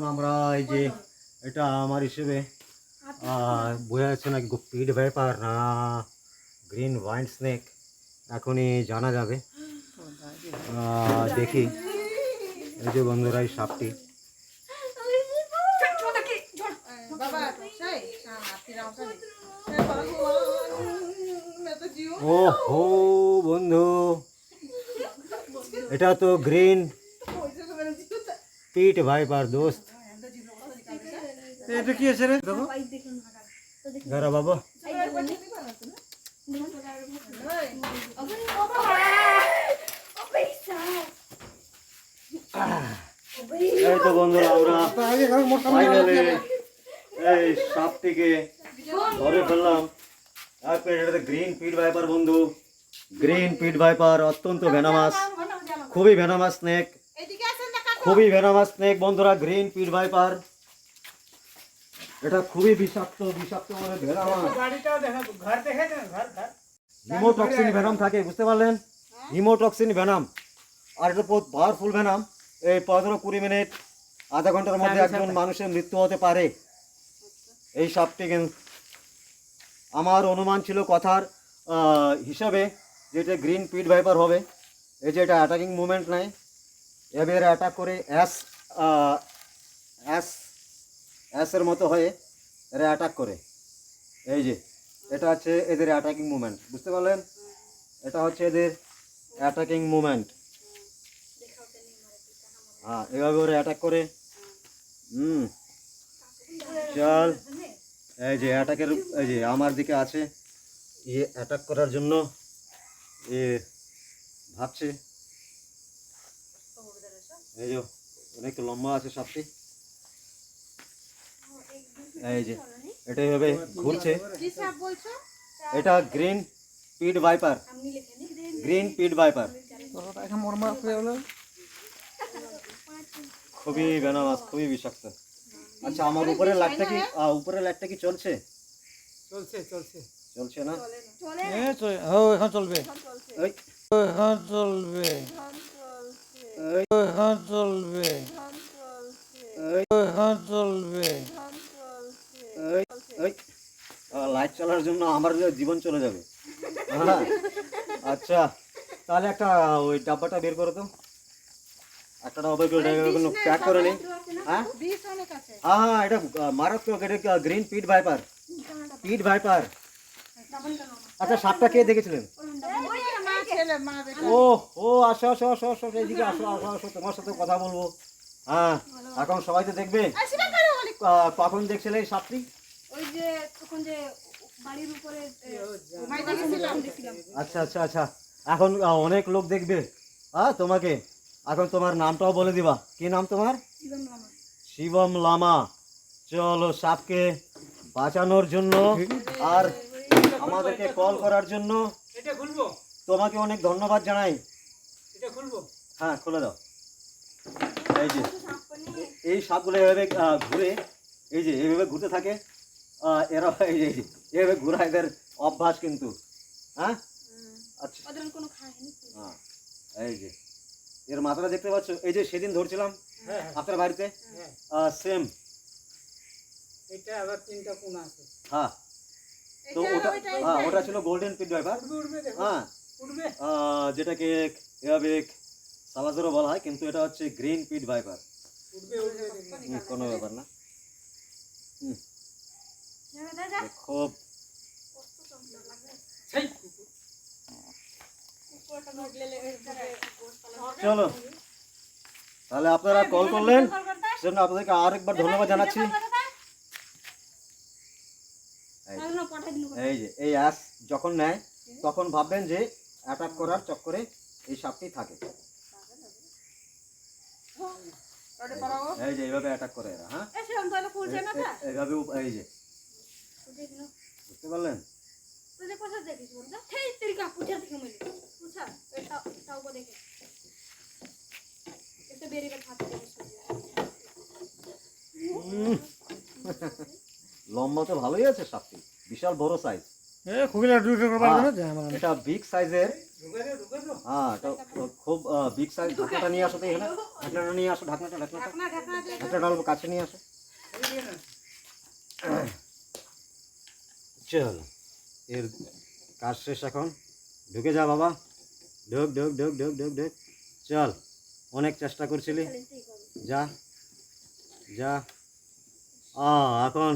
এখন আমরা এই যে এটা আমার হিসেবে বোঝা যাচ্ছে না পিট ব্যাপার না গ্রিন ওয়াইন স্নেক, এখনই জানা যাবে। দেখি। এই যে বন্ধুরা, এই সাপটি। ও হো বন্ধু। এটা তো গ্রিন পিট ভাইপার, দোস্ত। এটা কি আছে রে? দেখো। দাঁড়া বাবা। এই তো বন্ধুরা, আমরা এই সাপটিকে ধরে ফেললাম। তারপরে এটা গ্রিন পিট ভাইপার বন্ধু। গ্রিন পিট ভাইপার অত্যন্ত ভেনামাস খুবই ভেনামাস স্নেক খুবই ভেনামাস স্নেক বন্ধুরা গ্রিন পিট ভাইপার এটা খুবই বিষাক্ত বিষাক্ত মানে ভেনামাস গাড়িটাও দেখা ঘর দেখে না ঘর ঘর। হিমোটক্সিন ভেনাম থাকে বুঝতে পারলেন? Haemotoxin venom. আর এটা বহুত পাওয়ারফুল ভেনাম। এই পনেরো কুড়ি মিনিট আধা ঘণ্টার মধ্যে একজন মানুষের মৃত্যু হতে পারে। এই সাপটি কিন্তু আমার অনুমান ছিল কথার আহ, হিসাবে যে এটা গ্রিন পিট ভাইপার হবে। এই যে এটা অ্যাটাকিং মুভমেন্ট নেয় এবার অ্যাটাক করে অ্যাস অ্যাস অ্যাসের মতো হয়ে এরা অ্যাটাক করে। এই যে, এটা হচ্ছে এদের অ্যাটাকিং মুভমেন্ট বুঝতে পারলেন? এটা হচ্ছে এদের অ্যাটাকিং মুভমেন্ট হ্যাঁ এভাবে ওরা অ্যাটাক করে। হুম, চল। এই যে অ্যাটাকের এই যে, আমার দিকে আছে। ইয়ে অ্যাটাক করার জন্য এ ভাবছে। এই যে অনেক লম্বা আছে সাপটি। এই যে এটা এইভাবে ঘুরছে কি সাপ বলছো এটা green pit viper green pit viper হয়ে খুবই বেনামাস খুবই বিষাক্ত। আচ্ছা আমার উপরের লাইটটা কি আহ, উপরের লাইটটা কি চলছে? চলছে চলছে। চলছে না? এ এখন চলবে। এখন চলবে। ওই এখন চলবে। এখন চলবে ওই ওই লাইট জন্য আমার জীবন চলে যাবে। হ্যাঁ। আচ্ছা তাহলে একটা ওই ডাব্বাটা বের করো তো। একটা ডাব্বা করে প্যাক করে নিই হ্যাঁ? হ্যাঁ এটা মারাত্মক এটা green pit viper pit viper আচ্ছা সাপটা কে দেখেছিলেন? ও ও আসো আসো আসো আসো এইদিকে আসো আসো আসো তোমার সাথে কথা বলব। হ্যাঁ এখন সবাই তো দেখবে। কখন দেখছিলে এই সাপটি? ওই যে তখন যে বাড়ির উপরে আচ্ছা আচ্ছা আচ্ছা। এখন অনেক লোক দেখবে। হ্যাঁ তোমাকে। এখন তোমার নামটাও বলে দিবা। কি নাম তোমার? শিবম লামা। চলো সাপকে বাঁচানোর জন্য আর আমাদেরকে কল করার জন্য তোমাকে অনেক ধন্যবাদ জানাই। হ্যাঁ খুলে দাও। এই যে এই সাপগুলো এভাবে ঘুরে এই যে এইভাবে ঘুরতে থাকে। এরা এভাবে ঘোরা এদের অভ্যাস কিন্তু হ্যাঁ? আচ্ছা। কোনো হ্যাঁ এই যে এর মাথাটা দেখতে পাচ্ছ? এই যে সেদিন ধরছিলাম হ্যাঁ। হ্যাঁ আপনার বাড়িতে? হ্যাঁ। সেম এটা আবার তিনটা কোণ আছে। হ্যাঁ। তো ওটা হ্যাঁ ওটা ছিল গোল্ডেন পিট ড্রাইভার হ্যাঁ। যেটাকে এভাবে সালাজোরও বলা হয় কিন্তু এটা হচ্ছে গ্রিন পিট ভাইপার কোনো ব্যাপার না। হুম। চলো। তাহলে আপনারা কল করলেন। সেজন্য আপনাদেরকে আরেকবার ধন্যবাদ জানাচ্ছি। এই যে, এই অ্যাস যখন নেয় তখন ভাববেন যে অ্যাটাক করার চক্করে এই সাপটি থাকে। এই যে এইভাবে অ্যাটাক করে এরা হ্যাঁ? এইভাবে এই যে বুঝতে পারলেন? তুই কোথা দেখিস বলতো হেই তেরি পুছা দেখে মিলি পুছা এটা এটা উপর দেখে। এটা বেরিয়ে গেছে। হাতে লম্বা তো ভালোই আছে সাপটি বিশাল বড় সাইজ এ খুবিলা দুটো করে পারবে না যা আমার। এটা বিগ সাইজের হ্যাঁ এটা খুব বিগ সাইজ ঢাকাটা নিয়ে আসো তো এখানে। ঢাকনাটা নিয়ে আসো ঢাকনাটা ঢাকনাটা। ঢাকনা ঢাকনা দিয়ে ঢাকনা ডালবো কাছে নিয়ে আসো। চল। এর কাজ শেষ এখন। ঢুকে যা বাবা। ঢুক ঢুক ঢুক ঢুক ঢুক ঢুক। চল, অনেক চেষ্টা করছিলি। যা যা। আ, এখন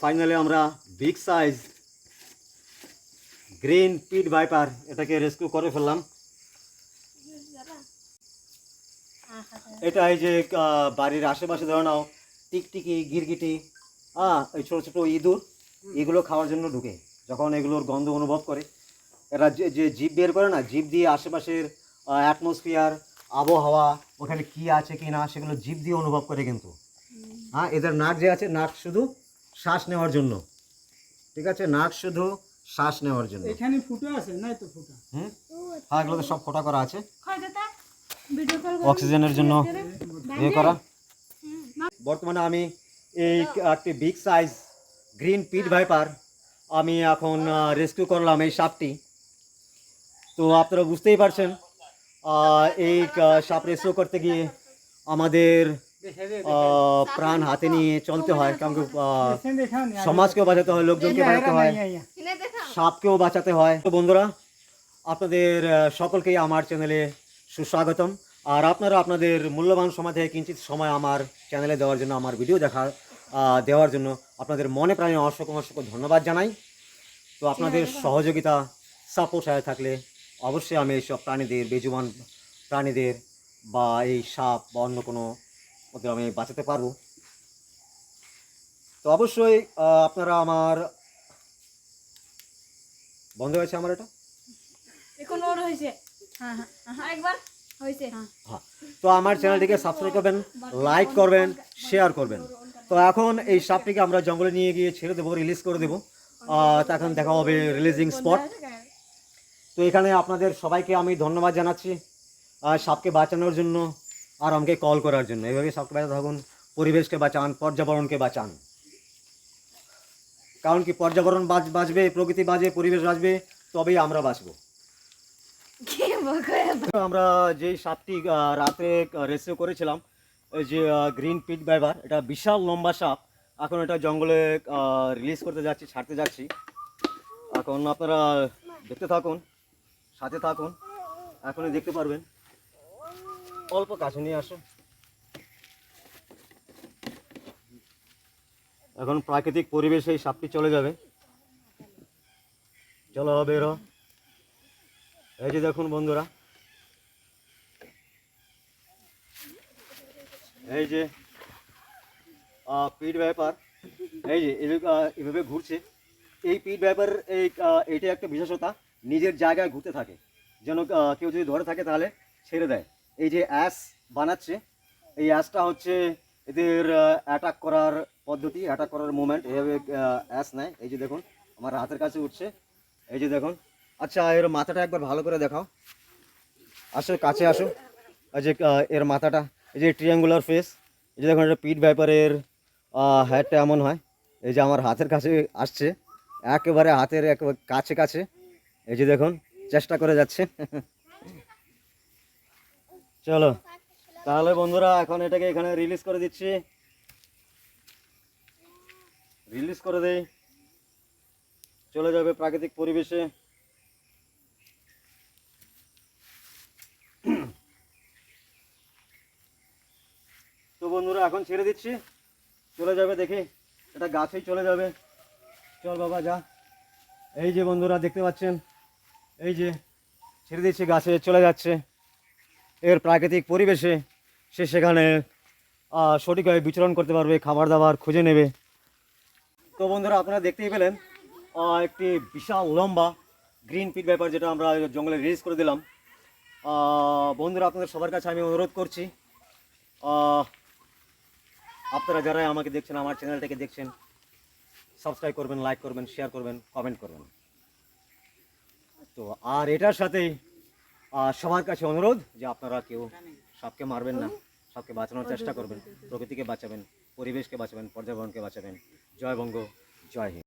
ফাইনালি আমরা big size green pit viper এটাকে রেস্কিউ করে ফেললাম। এটা এই যে বাড়ির আশেপাশে ধরে নাও, টিকটিকি, গিরগিটি হ্যাঁ এই ছোটো ছোটো ইঁদুর। এগুলো খাওয়ার জন্য ঢুকে। যখন এগুলোর গন্ধ অনুভব করে এরা যে যে জীব বের করে না জীব দিয়ে আশেপাশের অ্যাটমসফিয়ার আবহাওয়া ওখানে কি আছে কি না সেগুলো জীব দিয়ে অনুভব করে কিন্তু। হ্যাঁ এদের নাক যে আছে নাক শুধু শ্বাস নেওয়ার জন্য। ঠিক আছে? নাক শুধু শ্বাস নেওয়ার জন্য। এখানে ফুটো আছে নাই তো ফুটা? হুম? হ্যাঁ এগুলো তো সব ফোটা করা আছে। খাই দেতা ভিডিও কল অক্সিজেনের জন্য ইয়ে করা। বর্তমানে আমি এই একটি big size green pit viper, আমি এখন রেস্কিউ করলাম এই সাপটি। তো আপনারা বুঝতেই পারছেন এই সাপ রেস্কিউ করতে গিয়ে আমাদের প্রাণ হাতে নিয়ে চলতে হয়, কারণ সমাজকেও বাঁচাতে হয়, লোকজনকে বাঁচাতে হয়, সাপকেও বাঁচাতে হয়। তো বন্ধুরা, আপনাদের সকলকেই আমার চ্যানেলে সুস্বাগতম। আর আপনারা আপনাদের মূল্যবান সময় থেকে কিঞ্চিত সময় আমার চ্যানেলে দেওয়ার জন্য আমার ভিডিও দেখা দেওয়ার জন্য আপনাদের মনে প্রাণে অসংখ্য অসংখ্য ধন্যবাদ জানাই। তো আপনাদের সহযোগিতা সাপোর্ট হয়ে থাকলে অবশ্যই আমি এইসব প্রাণীদের বেজুবান প্রাণীদের বা এই সাপ বা অন্য কোনো ওদের আমি বাঁচাতে পারব। তো অবশ্যই আপনারা আমার বন্ধ হয়েছে আমার এটা? এখন ওর হয়েছে? হ্যাঁ হ্যাঁ একবার। হ্যাঁ তো আমার চ্যানেলটিকে সাবস্ক্রাইব করবেন লাইক করবেন শেয়ার করবেন। তো এখন এই সাপটিকে আমরা জঙ্গলে নিয়ে গিয়ে ছেড়ে দেবো রিলিজ করে দেবো। তখন দেখা হবে রিলিজিং স্পট তো এখানে আপনাদের সবাইকে আমি ধন্যবাদ জানাচ্ছি আর সাপকে বাঁচানোর জন্য আর আমাকে কল করার জন্য। এভাবে সাপকে বাঁচাতে থাকুন পরিবেশকে বাঁচান পর্যাবরণকে বাঁচান। কারণ কি পর্যাবরণ বাঁচ বাঁচবে প্রকৃতি বাঁচবে পরিবেশ বাঁচবে তবেই আমরা বাঁচবো। আমরা যেই সাপটি রাতে রেস্কিউ করেছিলাম যে গ্রিন পিট বাইবার এটা বিশাল লম্বা সাপ, এখন এটা জঙ্গলে রিলিজ করতে যাচ্ছি, ছাড়তে যাচ্ছি। এখন আপনারা দেখতে থাকুন, সাথে থাকুন, এখনই দেখতে পারবেন। অল্প কাছে নিয়ে আসুন। এখন প্রাকৃতিক পরিবেশে এই সাপটি চলে যাবে। চলো, বেরো। এই যে দেখুন বন্ধুরা। এই যে পিট ব্যাপার। এই যে এভাবে, ঘুরছে। এই পিট ব্যাপার এই এইটা একটা বিশেষতা। নিজের জায়গায় ঘুরতে থাকে। যেন কেউ যদি ধরে থাকে তাহলে ছেড়ে দেয়। এই যে অ্যাস বানাচ্ছে এই অ্যাসটা হচ্ছে এদের অ্যাটাক করার পদ্ধতি অ্যাটাক করার মুভমেন্ট এভাবে অ্যাস নেয়। এই যে দেখুন আমার হাতের কাছে উঠছে। এই যে দেখুন আচ্ছা এর মাথাটা একবার ভালো করে দেখাও। আসো, কাছে আসো। এই যে এর মাথাটা, এই যে ট্রিয়াঙ্গুলার ফেস এই যে দেখুন, এটা পিট ব্যাপারের হেডটা এমন হয়। এই যে আমার হাতের কাছে আসছে, একেবারে হাতের একেবারে কাছে কাছে। এই যে দেখুন, চেষ্টা করে যাচ্ছে। চলো, তাহলে বন্ধুরা, এখন এটাকে এখানে রিলিজ করে দিচ্ছি। রিলিজ করে দেই। চলে যাবে প্রাকৃতিক পরিবেশে তো বন্ধুরা এখন ছেড়ে দিচ্ছি। চলে যাবে দেখি, এটা গাছেই চলে যাবে। চল বাবা, যা। এই যে বন্ধুরা, দেখতে পাচ্ছেন? এই যে ছেড়ে দিচ্ছি, গাছে চলে যাচ্ছে। এর প্রাকৃতিক পরিবেশে সে সেখানে সঠিকভাবে বিচরণ করতে পারবে, খাবার দাবার খুঁজে নেবে। তো বন্ধুরা, আপনারা দেখতেই পেলেন একটি বিশাল লম্বা গ্রিন পিট ব্যাপার যেটা আমরা জঙ্গলে রিলিজ করে দিলাম। বন্ধুরা, আপনাদের সবার কাছে আমি অনুরোধ করছি। আপনারা যারা আমাকে দেখছেন, আমার চ্যানেলটাকে দেখছেন সাবস্ক্রাইব করবেন লাইক করবেন শেয়ার করবেন কমেন্ট করবেন। তো আর এটার সাথে সবার কাছে অনুরোধ যে আপনারা কেউ সবকে মারবেন না সবকে বাঁচানোর চেষ্টা করবেন, প্রকৃতিকে বাঁচাবেন, পরিবেশকে বাঁচাবেন, পর্যাবরণকে বাঁচাবেন। জয় বঙ্গ, জয় হিন্দ।